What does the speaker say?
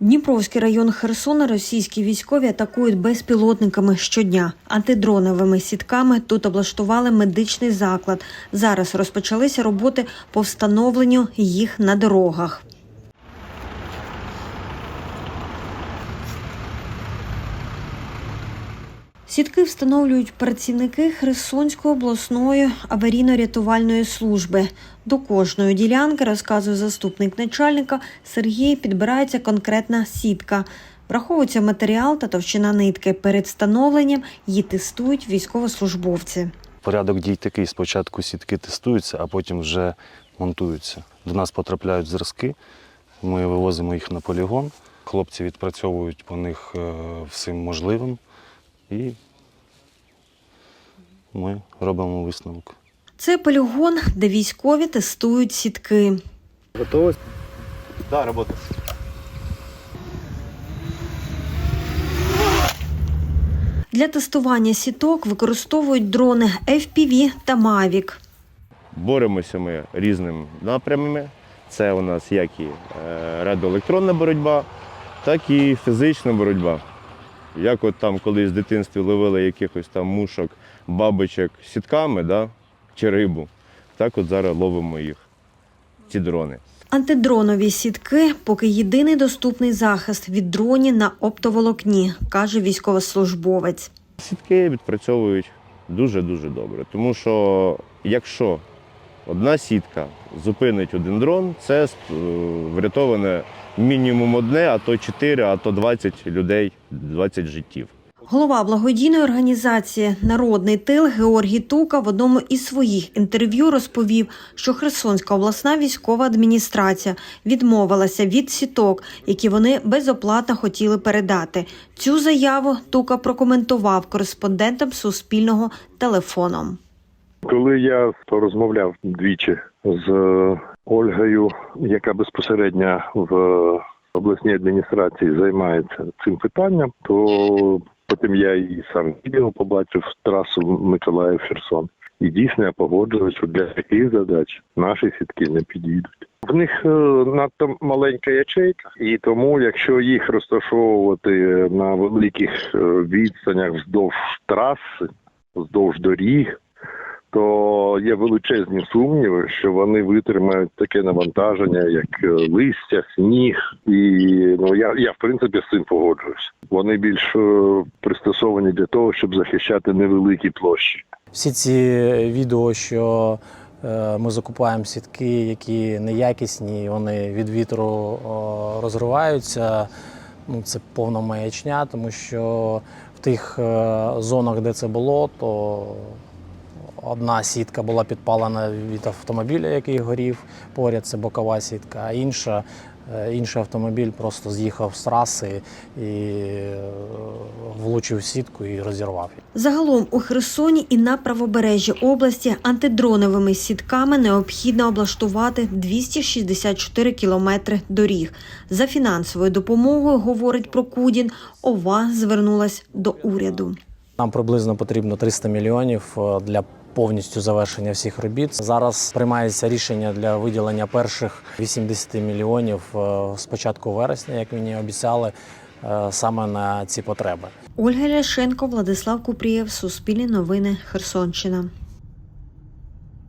Дніпровський район Херсона російські військові атакують безпілотниками щодня. Антидроновими сітками тут облаштували медичний заклад. Зараз розпочалися роботи по встановленню їх на дорогах. Сітки встановлюють працівники Херсонської обласної аварійно-рятувальної служби. До кожної ділянки, розказує заступник начальника Сергій, підбирається конкретна сітка. Враховується матеріал та товщина нитки. Перед встановленням її тестують військовослужбовці. Порядок дій такий: спочатку сітки тестуються, а потім вже монтуються. До нас потрапляють зразки, ми вивозимо їх на полігон. Хлопці відпрацьовують по них е, всім можливим і ми робимо висновок. Це полігон, де військові тестують сітки. Готово? Да, работа. Для тестування сіток використовують дрони FPV та Mavic. Боремося ми різними напрямами. Це у нас як і е, радіоелектронна боротьба, так і фізична боротьба. Як от там колись в дитинстві ловили якихось там мушок, бабочок сітками, да, чи рибу, так от зараз ловимо їх, ці дрони. Антидронові сітки поки єдиний доступний захист від дронів на оптоволокні, каже військовослужбовець. Сітки відпрацьовують дуже-дуже добре. Тому що якщо одна сітка зупинить один дрон, це е, врятоване мінімум одне, а то чотири, а то 20 людей, 20 життів. Голова благодійної організації Народний тил Георгій Тука в одному із своїх інтерв'ю розповів, що Херсонська обласна військова адміністрація відмовилася від сіток, які вони безоплатно хотіли передати. Цю заяву Тука прокоментував кореспондентам Суспільного телефоном. Коли я розмовляв двічі з Ольгою, яка безпосередньо в обласній адміністрації займається цим питанням, то потім я і сам відео побачив трасу Миколаїв Херсон. І дійсно я погоджуюсь, що для таких задач наші сітки не підійдуть. В них е, надто маленька ячейка, і тому, якщо їх розташовувати на великих е, відстанях вздовж траси, вздовж доріг, то є величезні сумніви, що вони витримають таке навантаження, як е, листя, сніг, і ну я, я в принципі з цим погоджуюсь. Вони більш е, пристосовані для того, щоб захищати невеликі площі. Всі ці відео, що е, ми закупаємо сітки, які неякісні, вони від вітру розриваються. Ну, це повна маячня, тому що в тих зонах, де це було, то одна сітка була підпалена від автомобіля, який горів поряд, це бокова сітка, а інша, е, інший автомобіль просто з'їхав з траси і е, влучив сітку і розірвав. Загалом у Херсоні і на правобережжі області антидроновими сітками необхідно облаштувати 264 кілометри доріг. За фінансовою допомогою, говорить Прокудін, ОВА звернулась до уряду. Нам приблизно потрібно 300 мільйонів е, для повністю завершення всіх робіт. Зараз приймається рішення для виділення перших 80 мільйонів е, з початку вересня, як мені обіцяли, е, саме на ці потреби. Ольга Ляшенко, Владислав Купрієв, Суспільні новини, Херсонщина.